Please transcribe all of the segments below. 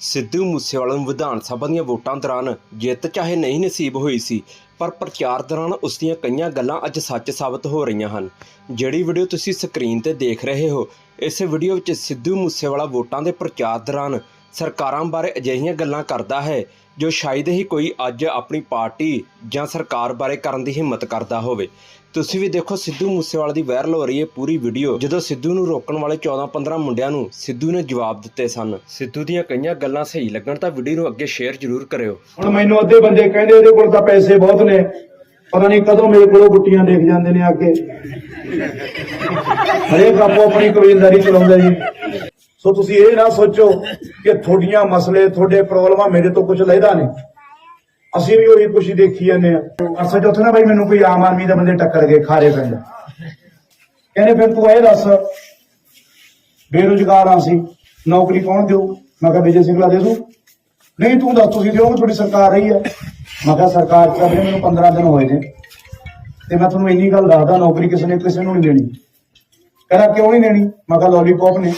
ਸਿੱਧੂ ਮੂਸੇਵਾਲਾ ਨੂੰ ਵਿਧਾਨ ਸਭਾ ਦੀਆਂ ਵੋਟਾਂ ਦੌਰਾਨ ਜਿੱਤ ਚਾਹੇ ਨਹੀਂ ਨਸੀਬ ਹੋਈ ਸੀ, ਪਰ ਪ੍ਰਚਾਰ ਦੌਰਾਨ ਉਸ ਦੀਆਂ ਕਈਆਂ ਗੱਲਾਂ ਅੱਜ ਸੱਚ ਸਾਬਤ ਹੋ ਰਹੀਆਂ ਹਨ। ਜਿਹੜੀ ਵੀਡੀਓ ਤੁਸੀਂ ਸਕਰੀਨ ਤੇ ਦੇਖ ਰਹੇ ਹੋ, ਇਸ ਵੀਡੀਓ ਵਿੱਚ ਸਿੱਧੂ ਮੂਸੇਵਾਲਾ ਵੋਟਾਂ ਦੇ ਪ੍ਰਚਾਰ ਦੌਰਾਨ ਸਰਕਾਰਾਂ ਬਾਰੇ ਅਜਿਹੀਆਂ ਗੱਲਾਂ ਕਰਦਾ ਹੈ, ਜੋ ਸ਼ਾਇਦ ਹੀ ਕੋਈ ਅੱਜ ਆਪਣੀ ਪਾਰਟੀ ਜਾਂ ਸਰਕਾਰ ਬਾਰੇ ਕਰਨ ਦੀ ਹਿੰਮਤ ਕਰਦਾ ਹੋਵੇ। ਤੁਸੀਂ ਵੀ ਦੇਖੋ ਸਿੱਧੂ ਮੂਸੇਵਾਲੇ ਦੀ ਵਾਇਰਲ ਹੋ ਰਹੀ ਹੈ ਪੂਰੀ ਵੀਡੀਓ ਜਦੋਂ ਸਿੱਧੂ ਨੂੰ ਰੋਕਣ ਵਾਲੇ 14-15 ਮੁੰਡਿਆਂ ਨੂੰ ਸਿੱਧੂ ਨੇ ਜਵਾਬ ਦਿੱਤੇ ਸਨ। ਸਿੱਧੂ ਦੀਆਂ ਕਈਆਂ ਗੱਲਾਂ ਸਹੀ ਲੱਗਣ ਤਾਂ ਵੀਡੀਓ ਨੂੰ ਅੱਗੇ ਸ਼ੇਅਰ ਜ਼ਰੂਰ ਕਰਿਓ। ਹੁਣ ਮੈਨੂੰ ਅੱਧੇ ਬੰਦੇ ਕਹਿੰਦੇ ਇਹਦੇ ਕੋਲ ਤਾਂ ਪੈਸੇ ਬਹੁਤ ਨੇ। ਪਤਾ ਨਹੀਂ ਕਦੋਂ ਮੇਰੇ ਕੋਲੋਂ ਗੁੱਟੀਆਂ ਦੇਖ ਜਾਂਦੇ ਨੇ ਅੱਗੇ। ਹਰੇਕ ਆਪੋ ਆਪਣੀ ਕਬੀਲਦਾਰੀ ਚਲਾਉਂਦਾ ਜੀ। ਸੋ ਤੁਸੀਂ ਇਹ ਨਾ ਸੋਚੋ ਕਿ ਤੁਹਾਡੀਆਂ ਮਸਲੇ, ਤੁਹਾਡੇ ਪ੍ਰੋਬਲਮਾਂ ਮੇਰੇ ਤੋਂ ਕੁਝ ਲੈਦਾ ਨਹੀਂ। ਅਸੀਂ ਵੀ ਉਹੀ ਕੁਛ ਹੀ ਦੇਖੀ ਜਾਂਦੇ ਆ ਅਸਲ ਉੱਥੇ ਨਾ ਬਾਈ, ਮੈਨੂੰ ਕੋਈ ਆਮ ਆਦਮੀ ਦੇ ਬੰਦੇ ਟੱਕਰ ਗਏ, ਖਾਰੇ ਪਿੰਡ। ਕਹਿੰਦੇ, ਫਿਰ ਤੂੰ ਇਹ ਦੱਸ, ਬੇਰੁਜ਼ਗਾਰ ਆ ਸੀ ਨੌਕਰੀ ਕੌਣ ਦਿਓ? ਮੈਂ ਕਿਹਾ, ਵਿਜੇ ਸਿੰਘਲਾ ਦੇ ਦੂ। ਨਹੀਂ, ਤੂੰ ਦੱਸ, ਤੁਸੀਂ ਦਿਓਗੇ ਤੁਹਾਡੀ ਸਰਕਾਰ ਰਹੀ ਆ ਮੈਂ ਕਿਹਾ, ਸਰਕਾਰ ਚ ਅਗਲੇ ਮੈਨੂੰ 15 ਦਿਨ ਹੋਏ ਨੇ। ਤੇ ਮੈਂ ਤੁਹਾਨੂੰ ਇੰਨੀ ਗੱਲ ਦੱਸਦਾ, ਨੌਕਰੀ ਕਿਸੇ ਨੇ, ਕਿਸੇ ਨੂੰ ਨਹੀਂ ਦੇਣੀ। ਕਹਿੰਦਾ, ਕਿਉਂ ਨਹੀਂ ਦੇਣੀ? ਮੈਂ ਕਿਹਾ ਲੋਲੀਪੌਪ ਨੇ।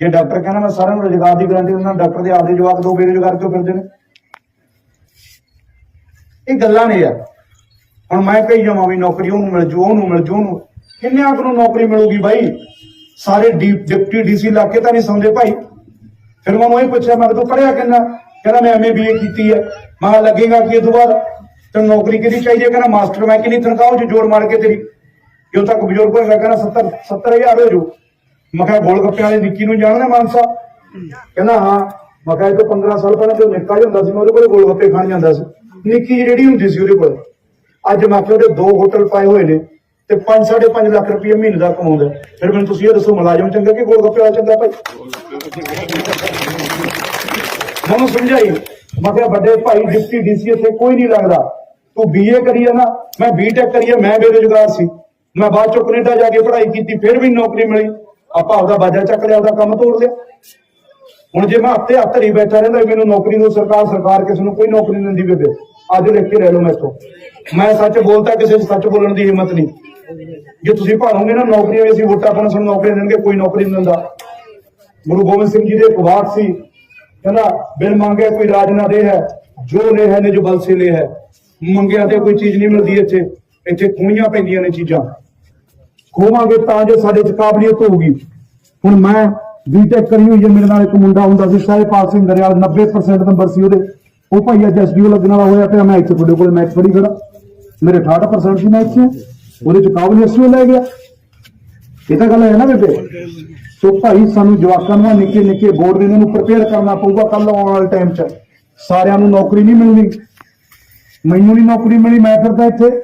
ਜੇ ਡਾਕਟਰ ਕਹਿੰਦਾ, ਮੈਂ ਸਾਰਿਆਂ ਨੂੰ ਰੋਜ਼ਗਾਰ ਦੀ ਗਾਰੰਟੀ ਦਿੰਦਾ, ਡਾਕਟਰ ਦੇ ਆਪਦੇ ਜਵਾਬ ਦੋ ਬੇਰੁਜ਼ਗਾਰ ਕਿਉਂ ਫਿਰਦੇ ਨੇ? ਇਹ ਗੱਲਾਂ ਨੇ ਯਾਰ। ਹੁਣ ਮੈਂ ਕਹੀ ਜਾਵਾਂ ਵੀ ਨੌਕਰੀ ਉਹਨੂੰ ਮਿਲ ਜੂ, ਉਹਨੂੰ ਮਿਲ ਜੂ, ਉਹਨੂੰ। ਕਿੰਨੇ ਆਪ ਨੂੰ ਨੌਕਰੀ ਮਿਲੂਗੀ ਬਾਈ? ਸਾਰੇ ਡੀ- ਡਿਪਟੀ ਡੀਸੀ ਲਾ ਕੇ ਤਾਂ ਨਹੀਂ ਸਮਝੇ ਭਾਈ। ਫਿਰ ਮੈਂ ਉਹੀ ਪੁੱਛਿਆ, ਮੈਂ ਤੂੰ ਪੜਿਆ ਕਿੰਨਾ? ਕਹਿੰਦਾ ਮੈਂ ਐਮਏ ਬੀਏ ਕੀਤੀ ਹੈ। ਮੈਂ ਕਿਹਾ ਲੱਗੇਗਾ ਕਿ ਇਹ ਤੋਂ ਬਾਅਦ ਤੈਨੂੰ ਨੌਕਰੀ ਕਿਹਦੀ ਚਾਹੀਦੀ ਹੈ? ਕਹਿੰਦਾ ਮਾਸਟਰ ਮੈਂ ਕਿੰਨੀ ਤਨਖਾਹ ਚ ਜੋੜ ਮਾਰ ਕੇ ਤੇਰੀ। ਜੋ ਤੱਕ ਬਜ਼ੁਰਗ ਹੋਇਆ ਕਹਿੰਦਾ 70 70000 ਹੋ ਜੂ ਮੈਂ ਕਿਹਾ ਗੋਲ ਗੱਪੇ ਵਾਲੇ ਨਿੱਕੀ ਨੂੰ ਜਾਣਦਾ ਮਾਨਸਾ? ਕਹਿੰਦਾ ਹਾਂ। ਮੈਂ ਕਿਹਾ ਇਹ ਤੋਂ 15 ਸਾਲ ਪਹਿਲਾਂ ਜਦੋਂ ਨਿੱਕਾ ਜਿਹਾ ਹੁੰਦਾ ਸੀ, ਮੈਂ ਉਹਦੇ ਕੋਲ ਗੋਲ ਗੱਪੇ ਖਾਣ ਜਾਂਦਾ ਸੀ। ਨਿੱਕੀ ਜਿਹੀ ਜਿਹੜੀ ਹੁੰਦੀ ਸੀ ਉਹਦੇ ਕੋਲ। ਅੱਜ ਮੈਂ ਕਿਹਾ ਉਹਦੇ ਦੋ ਹੋਟਲ ਪਾਏ ਹੋਏ ਨੇ ਤੇ 5 5.5 ਲੱਖ ਰੁਪਏ ਮਹੀਨੇ ਦਾ ਕਮਾਉਂਦਾ ਫਿਰ ਮੈਨੂੰ ਤੁਸੀਂ ਇਹ ਦੱਸੋ, ਮੁਲਾਜ਼ਮ ਚੰਗਾ ਕਿ ਗੋਲ ਵਾਲਾ ਚੰਗਾ ਭਾਈ? ਮੈਨੂੰ ਸਮਝਾਈ। ਮੈਂ ਕਿਹਾ, ਵੱਡੇ ਭਾਈ, ਡਿਪਟੀ ਡੀਸੀ, ਇੱਥੇ ਕੋਈ ਨਹੀਂ ਲੱਗਦਾ। ਤੂੰ ਬੀਏ ਕਰੀ ਆ ਨਾ, ਮੈਂ ਬੀਟੈਕ ਕਰੀ ਆ, ਮੈਂ ਬੇਰੁਜ਼ਗਾਰ ਸੀ। ਮੈਂ ਬਾਅਦ ਚੋਂ ਕੈਨੇਡਾ ਜਾ ਕੇ ਪੜ੍ਹਾਈ ਕੀਤੀ, ਫਿਰ ਵੀ ਨੌਕਰੀ ਮਿਲੀ। ਆਪਾਂ ਆਪਦਾ ਬਾਜਾ ਚੱਕ ਲਿਆ ਉਹਦਾ ਕੰਮ ਤੋੜ ਲਿਆ। ਹੁਣ ਜੇ ਮੈਂ ਹੱਥੇ ਹੱਥ ਹੀ ਬੈਠਾ ਰਹਿੰਦਾ, ਵੀ ਮੈਨੂੰ ਨੌਕਰੀ ਨੂੰ ਸਰਕਾਰ ਸਰਕਾਰ ਕਿਸੇ ਨੂੰ ਕੋਈ ਨੌਕਰੀ ਨਹੀਂ ਦਿੰਦੀ ਬੇਬੇ। ਅੱਜ ਲਿਖ ਕੇ ਲੈ ਲਓ ਮੈਥੋਂ। ਮੈਂ ਸੱਚ ਬੋਲਦਾ ਕਿਸੇ ਨੂੰ ਸੱਚ ਬੋਲਣ ਦੀ ਹਿੰਮਤ ਨਹੀਂ। ਜੇ ਤੁਸੀਂ ਭਾਲੋਗੇ ਨਾ, ਨੌਕਰੀਆਂ ਵੀ ਅਸੀਂ ਵੋਟਾਂ ਪਾਉਣ ਸਾਨੂੰ ਨੌਕਰੀ ਦੇਣਗੇ, ਕੋਈ ਨੌਕਰੀ ਨਹੀਂ ਦਿੰਦਾ। ਗੁਰੂ ਗੋਬਿੰਦ ਸਿੰਘ ਜੀ ਦੇ ਇੱਕ ਵਾਕ ਸੀ, ਕਹਿੰਦਾ, ਬਿਨ ਮੰਗੇ ਕੋਈ ਰਾਜ ਨਾ ਦੇ ਹੈ, ਜੋ ਲੈ ਹੈ ਨੇ ਜੋ ਬਲ ਸੇ ਲੈ ਹੈ। ਮੰਗਿਆ ਤੇ ਕੋਈ ਚੀਜ਼ ਨਹੀਂ ਮਿਲਦੀ ਇੱਥੇ। ਇੱਥੇ ਖੂਣੀਆਂ ਪੈਂਦੀਆਂ ਨੇ ਚੀਜ਼ਾਂ। ਖੋਵਾਂਗੇ ਤਾਂ ਜੋ ਸਾਡੇ ਚ ਕਾਬਲੀਅਤ ਹੋਊਗੀ। ਹੁਣ ਮੈਂ ਬੀਟੈਕ ਕਰੀ ਹੋਈ ਹੈ, ਮੇਰੇ ਨਾਲ ਇੱਕ ਮੁੰਡਾ ਹੁੰਦਾ ਸੀ ਸਾਹਿਬਪਾਲ ਸਿੰਘ ਦਰਿਆਲ 90% ਨੰਬਰ ਸੀ ਉਹਦੇ। ਉਹ ਭਾਈ ਅੱਜ ਐਸਡੀਓ ਲੱਗਣ ਵਾਲਾ ਹੋਇਆ ਪਿਆ, ਮੈਂ ਇੱਥੇ ਤੁਹਾਡੇ ਕੋਲ ਮੈਚ ਫੜੀ ਖੜਾ। ਮੇਰੇ 68% ਸੀ ਮੈਚ ਉਹਦੇ ਚ ਕਾਬਲੀਅਤ ਸੀ ਉਹ ਲੈ ਗਿਆ। ਇਹ ਤਾਂ ਗੱਲ ਹੈ ਨਾ ਬੇਬੇ। ਸੋ ਭਾਈ ਸਾਨੂੰ ਜਵਾਕਾਂ ਨੂੰ ਨਿੱਕੇ ਨਿੱਕੇ ਬੋਰਡ ਦੇ ਇਹਨਾਂ ਨੂੰ ਪ੍ਰਪੇਅਰ ਕਰਨਾ ਪਊਗਾ ਕੱਲ ਆਉਣ ਵਾਲੇ ਟਾਈਮ 'ਚ। ਸਾਰਿਆਂ ਨੂੰ ਨੌਕਰੀ ਨਹੀਂ ਮਿਲਣੀ। ਮੈਨੂੰ ਨਹੀਂ ਨੌਕਰੀ ਮਿਲੀ, ਮੈਂ ਫਿਰਦਾ ਇੱਥੇ।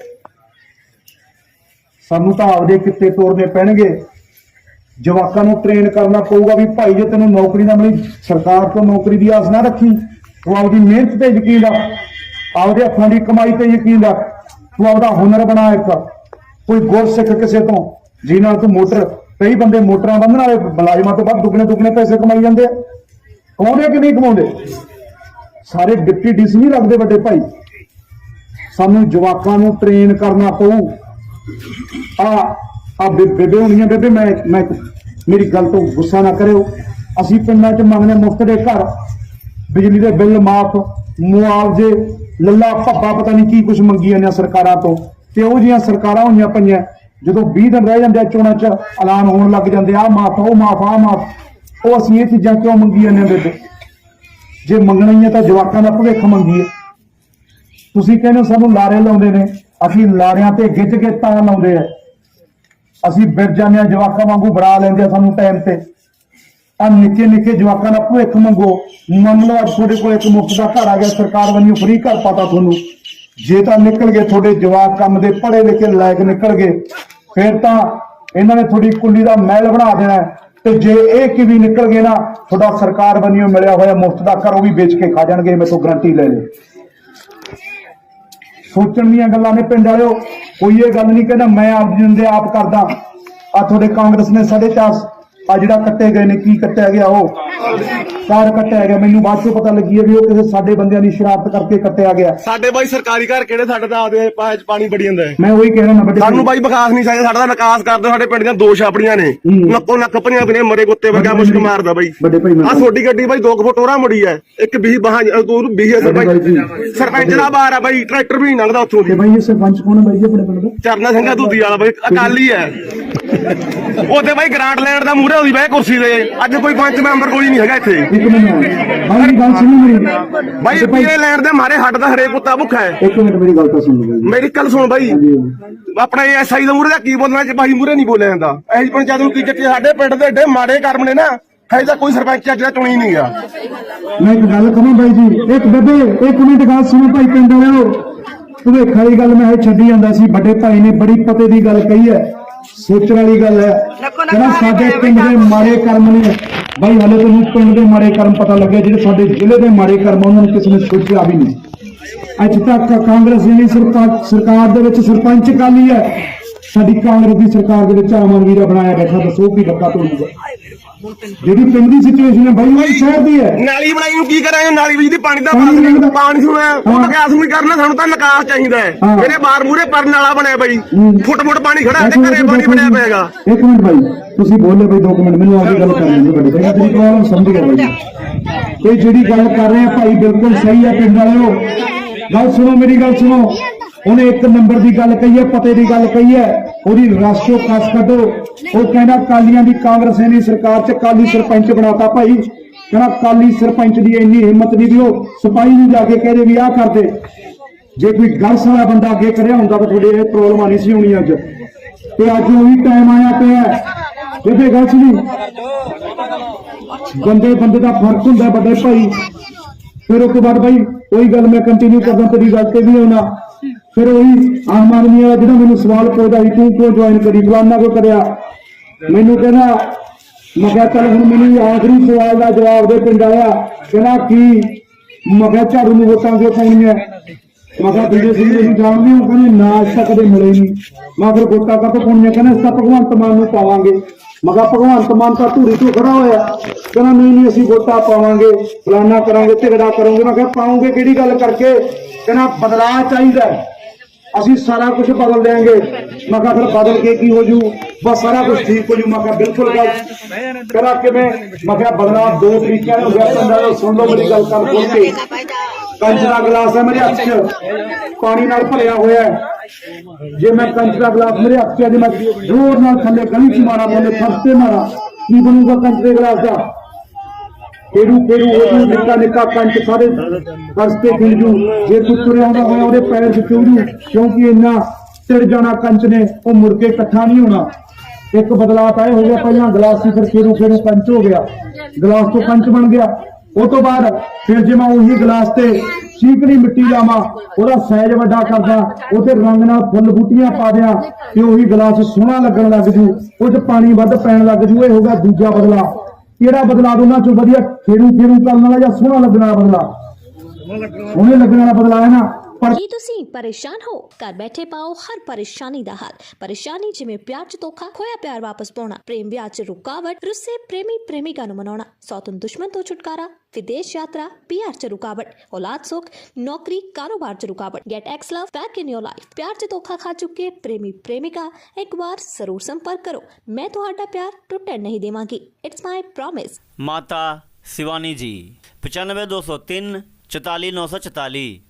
ਸਾਨੂੰ ਤਾਂ ਆਪਦੇ ਕਿੱਤੇ ਤੋੜਨੇ ਪੈਣਗੇ। ਜਵਾਕਾਂ ਨੂੰ ਟ੍ਰੇਨ ਕਰਨਾ ਪਊਗਾ ਵੀ ਭਾਈ ਜੇ ਤੈਨੂੰ ਨੌਕਰੀ ਨਾ ਮਿਲੀ, ਸਰਕਾਰ ਤੋਂ ਨੌਕਰੀ ਦੀ ਆਸ ਨਾ ਰੱਖੀ। ਤੂੰ ਆਪਦੀ ਮਿਹਨਤ ਤੇ ਯਕੀਨ ਰੱਖ, ਆਪਦੇ ਹੱਥਾਂ ਦੀ ਕਮਾਈ ਤੇ ਯਕੀਨ ਰੱਖ, ਤੂੰ ਆਪਦਾ ਹੁਨਰ ਬਣਾ ਇੱਕ। ਕੋਈ ਗੁਰ ਸਿੱਖ ਕਿਸੇ ਤੋਂ, ਜਿਹਦੇ ਨਾਲ ਤੂੰ ਮੋਟਰ, ਕਈ ਬੰਦੇ ਮੋਟਰਾਂ ਬੰਨਣ ਵਾਲੇ ਮੁਲਾਜ਼ਮਾਂ ਤੋਂ ਵੱਧ ਦੁੱਗਣੇ ਦੁੱਗਣੇ ਪੈਸੇ ਕਮਾਈ ਜਾਂਦੇ ਆ। ਕਮਾਉਂਦੇ ਕਿ ਨਹੀਂ ਕਮਾਉਂਦੇ? ਸਾਰੇ ਡਿਪਟੀ ਡੀਸੀ ਨਹੀਂ ਲੱਗਦੇ ਵੱਡੇ ਭਾਈ। ਸਾਨੂੰ ਜਵਾਕਾਂ ਨੂੰ ਟ੍ਰੇਨ ਕਰਨਾ ਪਊ। ਆ ਆ ਬੇਬੇ ਹੋਣੀਆਂ ਬੇਬੇ ਮੈਂ ਮੈਂ ਮੇਰੀ ਗੱਲ ਤੋਂ ਗੁੱਸਾ ਨਾ ਕਰਿਓ। ਅਸੀਂ ਪਿੰਡਾਂ 'ਚ ਮੰਗਨੇ ਮੁਫਤ ਦੇ ਘਰ। ਬਿਜਲੀ ਦੇ ਬਿੱਲ ਮਾਫ, ਮੁਆਵਜ਼ੇ, ਲੱਲਾ ਭੱਬਾ ਪਤਾ ਨਹੀਂ ਕੀ ਕੁਝ ਮੰਗੀਆਂ ਜਾਂਦੇ ਸਰਕਾਰਾਂ ਤੋਂ। ਤੇ ਉਹ ਜੀਆਂ ਸਰਕਾਰਾਂ ਹੋਈਆਂ ਪਈਆਂ, ਜਦੋਂ 20 ਦਿਨ ਰਹਿ ਜਾਂਦੇ ਆ ਚੋਣਾਂ 'ਚ, ਐਲਾਨ ਹੋਣ ਲੱਗ ਜਾਂਦੇ ਆ ਮਾਫ, ਉਹ ਮਾਫ ਆ ਮਾਫ। ਉਹ ਅਸੀਂ ਇਹ ਚੀਜ਼ਾਂ ਕਿਉਂ ਮੰਗੀ ਜਾਂਦੇ ਆ ਬੇਬੇ? ਜੇ ਮੰਗਣਾ ਹੀ ਹੈ ਤਾਂ ਜਵਾਕਾਂ ਦਾ ਭਵਿੱਖ ਮੰਗੀਏ। ਤੁਸੀਂ ਕਹਿੰਦੇ ਹੋ ਸਾਨੂੰ ਲਾਰੇ ਲਾਉਂਦੇ ਨੇ, ਅਸੀਂ ਲਾਰਿਆਂ ਤੇ ਗਿੱਜ ਕੇ ਤਾਂ ਲਾਉਂਦੇ ਆ। ਅਸੀਂ ਬਿਰ ਜਾਂਦੇ ਆ ਜਵਾਕਾਂ ਵਾਂਗੂ ਬਣਾ ਲੈਂਦੇ ਆ ਸਾਨੂੰ ਟਾਈਮ ਤੇ। ਆ ਨਿੱਕੇ ਨਿੱਕੇ ਜਵਾਕਾਂ ਦਾ ਭਵਿੱਖ ਮੰਗੋ। ਮੰਨ ਲਓ ਅੱਜ ਤੁਹਾਡੇ ਕੋਲ ਇੱਕ ਮੁਫਤ ਦਾ ਘਰ ਆ ਗਿਆ, ਸਰਕਾਰ ਵੱਲੋਂ ਫ੍ਰੀ ਘਰ ਪਾਤਾ ਤੁਹਾਨੂੰ। ਜੇ ਤਾਂ ਨਿਕਲ ਗਏ ਤੁਹਾਡੇ ਜਵਾਕ ਕੰਮ ਦੇ ਪੜ੍ਹੇ ਲਿਖੇ ਲਾਇਕ ਨਿਕਲ ਗਏ, ਫਿਰ ਤਾਂ ਇਹਨਾਂ ਨੇ ਤੁਹਾਡੀ ਕੁੱਲੀ ਦਾ ਮਹਿਲ ਬਣਾ ਦੇਣਾ ਤੇ ਜੇ ਇਹ ਕਿਵੇਂ ਨਿਕਲ ਗਏ ਨਾ, ਤੁਹਾਡਾ ਸਰਕਾਰ ਵੱਲੋਂ ਮਿਲਿਆ ਹੋਇਆ ਮੁਫਤ ਦਾ ਘਰ ਉਹ ਵੀ ਵੇਚ ਕੇ ਖਾ ਜਾਣਗੇ, ਮੇਰੇ ਤੋਂ ਗਰੰਟੀ ਲੈ ਲੈ ਸੋਚਣ ਦੀਆਂ ਗੱਲਾਂ ਨੇ ਪਿੰਡ ਵਾਲਿਓ, ਕੋਈ ਇਹ ਗੱਲ ਨਹੀਂ ਕਹਿੰਦਾ, ਮੈਂ ਆਪ ਜਿੰਦੇ ਆਪ ਕਰਦਾ। ਆ ਤੁਹਾਡੇ ਕਾਂਗਰਸ ਨੇ 4.5 ਆ ਜਿਹੜਾ ਕੱਟੇ ਗਏ ਨੇ ਕੀ ਕੱਟਿਆ ਗਿਆ ਉਹ? ਕਾਰ ਕੱਟਿਆ ਗਿਆ? ਮੈਨੂੰ ਬਾਅਦ ਚੋਂ ਪਤਾ ਲੱਗੀ ਹੈ ਵੀ ਉਹ ਕਿਸੇ ਸਾਡੇ ਬੰਦਿਆਂ ਦੀ ਸ਼ਰਾਰਤ ਕਰਕੇ ਕੱਟਿਆ ਗਿਆ। ਸਾਡੇ ਬਾਈ ਸਰਕਾਰੀ ਘਰ ਕਿਹੜੇ ਸਾਡੇ ਤਾਂ ਆਪਦੇ ਪਾਜ ਪਾਣੀ ਬੜੀ ਜਾਂਦਾ ਹੈ। ਮੈਂ ਉਹੀ ਕਹਿ ਰਿਹਾ ਵੱਡੇ ਸਾਨੂੰ ਬਾਈ ਵਿਕਾਸ ਨਹੀਂ ਚਾਹੀਦਾ ਸਾਡਾ ਤਾਂ ਵਿਕਾਸ ਕਰ ਦਿਓ ਸਾਡੇ ਪਿੰਡ ਦੀਆਂ ਦੋ ਛਾਪੜੀਆਂ ਨੇ। ਹੂੰ। ਨੱਕੋ ਨੱਕ ਭਰੀਆਂ ਪਈਆਂ ਮਰੇ ਕੁੱਤੇ ਵਰਗਾ ਮੁਸ਼ਕ ਮਾਰਦਾ ਬਾਈ। ਵੱਡੇ ਭਾਈ ਆ ਛੋਟੀ ਗੱਡੀ ਬਾਈ 2 ਫੁੱਟ ਹੋਰਾ ਮੁੜੀ ਐ ਇੱਕ 20 ਬਾਹਾਂ ਦੋ 20 ਹੈ ਵੱਡੇ ਭਾਈ ਜੀ। ਸਰਪੰਚ ਦਾ ਬਾਹਰ ਆ ਬਾਈ ਟਰੈਕਟਰ ਵੀ ਲੰਘਦਾ ਉੱਥੋਂ ਦੀ ਬਾਈ ਇਹ ਸਰਪੰਚ ਕੌਣ ਹੈ ਬਾਈ ਆਪਣੇ ਪਿੰਡ ਦਾ? ਚਰਨਾ ਸਿੰਘਾ ਦੁੱਧੀ ਵਾਲਾ ਬਾਈ ਅਕਾਲੀ ਐ ਉਹਦੇ ਬਾਈ ਗ੍ਰਾਂਟ ਲੈਣ ਦਾ ਮੂਹਰੇ ਹੋਈ ਬਹਿ ਕੁਰਸੀ ਤੇ। ਅੱਜ ਕੋਈ ਪੰਚ ਮੈਂਬਰ ਕੋਈ ਨਹੀਂ ਹੈਗਾ ਇੱਥੇ। ਬਾਈ ਦੀ ਗੱਲ ਸੁਣੋ ਮੇਰੀ ਬਾਈ ਪੀਏ ਲੈਣ ਦੇ ਮਾਰੇ ਹੱਟ ਦਾ ਹਰੇਕ ਕੁੱਤਾ ਭੁੱਖਾ ਹੈ। ਇੱਕ ਮਿੰਟ ਮੇਰੀ ਗੱਲ ਤਾਂ ਸੁਣ ਲਓ। ਮੇਰੀ ਗੱਲ ਸੁਣ ਬਾਈ। ਆਪਣਾ ਐਸਆਈ ਦਾ ਮੂਹਰੇ ਦਾ ਕੀ ਬੋਲਣਾ ਜੇ ਬਾਈ ਮੂਹਰੇ ਨਹੀਂ ਬੋਲਿਆ ਜਾਂਦਾ। ਐਸੀ ਪੰਚਾਇਤ ਨੂੰ ਕੀ ਚੱਕੇ ਸਾਡੇ ਪਿੰਡ ਦੇ ਏਡੇ ਮਾੜੇ ਕਰਮ ਨੇ ਨਾ ਹਜੇ ਤਾਂ ਕੋਈ ਸਰਪੰਚ ਅੱਜ ਦਾ ਚੁਣੀ ਨਹੀਂ ਗਿਆ ਮੈਂ ਇੱਕ ਗੱਲ ਕਹਾਂ ਬਾਈ ਜੀ ਇੱਕ ਬੇਬੇ ਇੱਕ ਮਿੰਟ ਗੱਲ ਸੁਣੋ ਭਾਈ ਪਿੰਡ ਵਾਲਿਓ। ਭੁਲੇਖਾ ਦੀ ਗੱਲ ਮੈਂ ਇਹ ਛੱਡੀ ਜਾਂਦਾ ਸੀ ਵੱਡੇ ਭਾਈ ਨੇ ਬੜੀ ਪਤੇ ਦੀ ਗੱਲ ਕਹੀ ਹੈ। ਸੋਚਣ ਵਾਲੀ ਗੱਲ ਹੈ। ਕਹਿੰਦਾ ਸਾਡੇ ਪਿੰਡ ਦੇ ਮਾੜੇ ਕਰਮ ਨੇ ਬਾਈ ਹਲੇ ਤੁਹਾਨੂੰ ਪਿੰਡ ਦੇ ਮਾੜੇ ਕਰਮ ਪਤਾ ਲੱਗਿਆ ਜਿਹੜੇ ਸਾਡੇ ਜ਼ਿਲ੍ਹੇ ਦੇ ਮਾੜੇ ਕਰਮ ਉਹਨਾਂ ਨੂੰ ਕਿਸੇ ਨੇ ਸੋਚਿਆ ਵੀ ਨਹੀਂ। ਅੱਜ ਤੱਕ ਕਾਂਗਰਸ ਦੀ ਸਰਕਾਰ ਸਰਕਾਰ ਦੇ ਵਿੱਚ ਸਰਪੰਚ ਕਾਲੀ ਹੈ। ਸਾਡੀ ਕਾਂਗਰਸ ਦੀ ਸਰਕਾਰ ਦੇ ਵਿੱਚ ਆਮ ਆਦਮੀ ਦਾ ਬਣਾਇਆ ਬੈਠਾ ਦੱਸੋ ਕੀ ਡੱਕਾ ਤੋੜੂਗਾ ਜਿਹੜੀ ਪਿੰਡ ਦੀ ਸਿਚੁਏਸ਼ਨ ਹੈ ਬਾਈ ਉਹ ਸ਼ਹਿਰ ਦੀ ਹੈ ਨਾਲੀ ਬਣਾਈ ਨੂੰ ਕੀ ਕਰਾਂਗੇ ਨਾਲੀ ਵਿੱਚ ਦੀ ਪਾਣੀ ਦਾ ਪਾਣੀ ਲੰਘਦਾ। ਪਾਣੀ ਸੁਣਿਆ ਉਹ ਹਾਂ। ਨਿਕਾਸ ਨਹੀਂ ਕਰਨਾ ਸਾਨੂੰ ਤਾਂ ਨਿਕਾਸ ਚਾਹੀਦਾ ਹੈ ਹਾਂ। ਇਹਨੇ ਬਾਰ ਮੂਰੇ ਪਰਨ ਵਾਲਾ ਬਣਿਆ ਬਾਈ ਹੂੰ। ਫੁੱਟ ਫੁੱਟ ਪਾਣੀ ਖੜਾ ਤੇ ਘਰੇ ਪਾਣੀ ਬਣਿਆ। ਪਏਗਾ ਇੱਕ ਮਿੰਟ ਭਾਈ ਤੁਸੀਂ ਬੋਲੇ ਦੋ ਕੁ ਮਿੰਟ ਮੈਨੂੰ ਆਪਣੀ ਗੱਲ ਕਰ ਲੈਣ ਦਿਓ ਵੱਡੇ ਮੈਂ ਤੇਰੀ ਪ੍ਰੋਬਲਮ ਸਮਝ ਗਿਆ ਭਾਈ ਇਹ ਜਿਹੜੀ ਗੱਲ ਕਰ ਰਹੇ ਆ ਭਾਈ ਬਿਲਕੁਲ ਸਹੀ ਹੈ ਪਿੰਡ ਵਾਲਿਓ ਗੱਲ ਸੁਣੋ ਮੇਰੀ ਗੱਲ ਸੁਣੋ ਉਹਨੇ ਇੱਕ ਨੰਬਰ ਦੀ ਗੱਲ ਕਹੀ ਹੈ, ਪਤੇ ਦੀ ਗੱਲ ਕਹੀ ਹੈ, ਉਹਦੀ ਰਾਸ਼ਟਰੋ ਕਸ਼ ਕੱਢੋ ਉਹ ਕਹਿੰਦਾ ਕਾਲੀਆਂ ਦੀ ਕਾਂਗਰਸ ਨੇ ਸਰਕਾਰ ਚ ਕਾਲੀ ਸਰਪੰਚ ਬਣਾਤਾ ਭਾਈ। ਕਹਿੰਦਾ ਕਾਲੀ ਸਰਪੰਚ ਦੀ ਇੰਨੀ ਹਿੰਮਤ ਨਹੀਂ ਦਿਓ, ਸਿਪਾਹੀ ਨੂੰ ਜਾ ਕੇ ਕਹਦੇ ਵੀ ਆਹ ਕਰਦੇ। ਜੇ ਕੋਈ ਗਲਸ ਵਾਲਾ ਬੰਦਾ ਅੱਗੇ ਕਰਿਆ ਹੁੰਦਾ ਤਾਂ ਤੁਹਾਡੇ ਇਹ ਪ੍ਰੋਬਲਮ ਨਹੀਂ ਸੀ ਹੋਣੀ ਅੱਜ। ਤੇ ਅੱਜ ਉਹ ਵੀ ਟਾਈਮ ਆਇਆ ਪਿਆ ਹੈ। ਇਹਦੇ ਨਹੀਂ ਗੰਦੇ ਬੰਦੇ ਦਾ ਫ਼ਰਕ ਹੁੰਦਾ ਵੱਡੇ ਭਾਈ। ਫਿਰ ਉਹ ਤੋਂ ਬਾਅਦ ਭਾਈ, ਉਹੀ ਗੱਲ ਮੈਂ ਕੰਟੀਨਿਊ ਕਰਦਾ, ਤੇਰੀ ਗੱਲ ਤੇ ਵੀ ਆਉਣਾ। ਫਿਰ ਉਹੀ ਆਮ ਆਦਮੀ ਵਾਲਾ ਜਿਹੜਾ ਮੈਨੂੰ ਸਵਾਲ ਪੁੱਛਦਾ ਸੀ, ਤੂੰ ਕਿਉਂ ਜੁਆਇਨ ਕਰੀ? ਫਲਾਨਾ ਕਿਉਂ ਕਰਿਆ? ਮੈਨੂੰ ਕਹਿੰਦਾ, ਮੈਂ ਕਿਹਾ, ਚੱਲ ਹੁਣ ਮੈਨੂੰ ਆਖਰੀ ਸਵਾਲ ਦਾ ਜਵਾਬ ਦੇ ਪਿੰਡ ਆਇਆ ਕਹਿੰਦਾ, ਕੀ? ਮੈਂ ਕਿਹਾ, ਝਾੜੂ ਨੂੰ ਵੋਟਾਂ ਕਿਉਂ ਪਾਉਣੀਆਂ? ਮੈਂ ਕਿਹਾ, ਦੂਜੇ ਸਿੰਘ ਨੂੰ ਜਾਣਦੇ ਹੋ, ਕਹਿੰਦੇ ਨਾ ਅੱਜ ਤੱਕ ਕਦੇ ਮਿਲੇ ਨਹੀਂ। ਮੈਂ ਫਿਰ ਵੋਟਾਂ ਕਾਹਤੋਂ ਪਾਉਣੀਆਂ? ਕਹਿੰਦਾ ਅਸੀਂ ਤਾਂ ਭਗਵੰਤ ਮਾਨ ਨੂੰ ਪਾਵਾਂਗੇ। ਮੈਂ ਕਿਹਾ, ਭਗਵੰਤ ਮਾਨ ਤਾਂ ਧੂਰੀ ਤੋਂ ਖੜਾ ਹੋਇਆ। ਕਹਿੰਦਾ, ਨਹੀਂ ਨਹੀਂ, ਅਸੀਂ ਗੋਤਾ ਪਾਵਾਂਗੇ, ਫਲਾਨਾ ਕਰਾਂਗੇ, ਝਗੜਾ ਕਰਾਂਗੇ। ਮੈਂ ਕਿਹਾ, ਪਾਉਂਗੇ ਕਿਹੜੀ ਗੱਲ ਕਰਕੇ? ਕਹਿੰਦਾ, ਬਦਲਾਅ ਚਾਹੀਦਾ ਅਸੀਂ ਸਾਰਾ ਕੁਝ ਬਦਲ ਦੇਾਂਗੇ ਮੈਂ ਕਿਹਾ ਫਿਰ ਬਦਲ ਕੇ ਕੀ ਹੋ ਜੂ ਬਸ ਸਾਰਾ ਕੁਝ ਠੀਕ ਹੋ ਜੂ ਮੈਂ ਕਿਹਾ ਬਿਲਕੁਲ ਗੱਲ ਕਰਾ ਕਿਵੇਂ? ਮੈਂ ਕਿਹਾ ਬਦਲਾਅ ਦੋ ਤਰੀਕਿਆਂ ਨਾਲ ਹੋ ਗਿਆ ਨੂੰ ਸੁਣ ਲਓ ਮੇਰੀ ਗੱਲ ਕਰ ਬੋਲ ਕੇ। ਕੰਚ ਦਾ ਗਲਾਸ ਹੈ ਮੇਰੇ ਹੱਥ 'ਚ। ਪਾਣੀ ਨਾਲ ਭਰਿਆ ਹੋਇਆ ਜੇ ਮੈਂ ਕੰਚ ਦਾ ਗਲਾਸ ਮੇਰੇ ਹੱਥ 'ਚ ਜੇ ਮੈਂ ਜ਼ੋਰ ਨਾਲ ਥੱਲੇ ਗਲੀ 'ਚ ਮਾਰਾ ਬੋਲੇ ਫਰਸ਼ ਤੇ ਮਾਰਾ, ਕੀ ਬਣੂਗਾ ਕੰਚ ਦੇ ਗਲਾਸ ਦਾ? ਫੇਰੂ ਫੇਰੂ ਹੋ ਨਿੱਕਾ ਨਿੱਕਾ ਕੰਚ ਸਾਰੇ ਫਰਸ਼ ਖਿਲ ਜੂ। ਜੇ ਕੋਈ ਤੁਰਿਆ ਆਉਂਦਾ ਹੋਇਆ ਉਹਦੇ ਪੈਰ 'ਚ ਚੁਭ ਜੂ, ਕਿਉਂਕਿ ਇੰਨਾ ਟਿੜ ਜਾਣਾ ਕੰਚ ਨੇ, ਉਹ ਮੁੜ ਕੇ ਇਕੱਠਾ ਨਹੀਂ ਹੋਣਾ। ਇੱਕ ਬਦਲਾਅ ਤਾਂ ਇਹ ਹੋ ਗਿਆ, ਪਹਿਲਾਂ ਗਲਾਸ ਸੀ, ਫਿਰ ਫੇਰੂ ਫੇਰੂ ਕੰਚ ਹੋ ਗਿਆ। ਗਲਾਸ ਤੋਂ ਕੰਚ ਬਣ ਗਿਆ। ਉਹ ਤੋਂ ਬਾਅਦ ਫਿਰ ਜੇ ਮੈਂ ਉਹੀ ਗਲਾਸ ਤੇ ਚੀਕਣੀ ਮਿੱਟੀ ਲਾਵਾਂ, ਉਹਦਾ ਸਾਈਜ਼ ਵੱਡਾ ਕਰਦਾ, ਉਹਦੇ ਰੰਗ ਨਾਲ ਫੁੱਲ ਬੂਟੀਆਂ ਪਾ ਦਿਆਂ, ਤੇ ਉਹੀ ਗਲਾਸ ਸੋਹਣਾ ਲੱਗਣ ਲੱਗ ਜੂ ਉਹ 'ਚ ਪਾਣੀ ਵੱਧ ਪੈਣ ਲੱਗ ਜੂ, ਇਹ ਹੋਗਾ ਦੂਜਾ ਬਦਲਾ ਕਿਹੜਾ ਬਦਲਾ ਦੋਨਾਂ ਚੋਂ ਵਧੀਆ ਫੇਰੂ ਫੇਰੂ ਕਰਨ ਵਾਲਾ ਜਾਂ ਸੋਹਣਾ ਲੱਗਣ ਵਾਲਾ? ਬਦਲਾ ਉਹਨੇ ਲੱਗਣ ਵਾਲਾ ਬਦਲਾ ਹੈ ਨਾ। ਕੀ ਤੁਸੀਂ ਪਰੇਸ਼ਾਨ ਹੋ ਘਰ ਬੈਠੇ ਪਾਓ ਹਰ ਪਰੇਸ਼ਾਨੀ ਦਾ ਹੱਲ ਪਰੇਸ਼ਾਨੀ ਜਿਵੇਂ ਪਿਆਰ ਚ ਧੋਖਾ ਖੋਇਆ ਪਿਆਰ ਵਾਪਸ ਪਾਉਣਾ ਪ੍ਰੇਮ ਵਿਆਹ ਚ ਰੁਕਾਵਟ ਰੁੱਸੇ ਪ੍ਰੇਮੀ ਪ੍ਰੇਮਿਕਾ ਨੂੰ ਮਨਾਉਣਾ ਸੌਤਨ ਦੁਸ਼ਮਣ ਤੋਂ ਛੁਟਕਾਰਾ ਵਿਦੇਸ਼ ਯਾਤਰਾ ਪੀਆਰ ਚ ਰੁਕਾਵਟ ਔਲਾਦ ਸੁੱਖ ਨੌਕਰੀ ਕਾਰੋਬਾਰ ਚ ਰੁਕਾਵਟ get ex love back in your life ਪਿਆਰ ਚ ਧੋਖਾ ਖਾ ਚੁੱਕੇ ਪ੍ਰੇਮੀ ਪ੍ਰੇਮਿਕਾ ਇੱਕ ਵਾਰ ਜ਼ਰੂਰ ਸੰਪਰਕ ਕਰੋ ਮੈਂ ਤੁਹਾਡਾ ਪਿਆਰ ਟੁੱਟਣ ਨਹੀਂ ਦੇਵਾਂਗੀ ਇਟਸ ਮਾਈ ਪ੍ਰੋਮਿਸ माता शिवानी जी पचानवे दो सौ तीन चौतालीस नौ सौ चौतालीस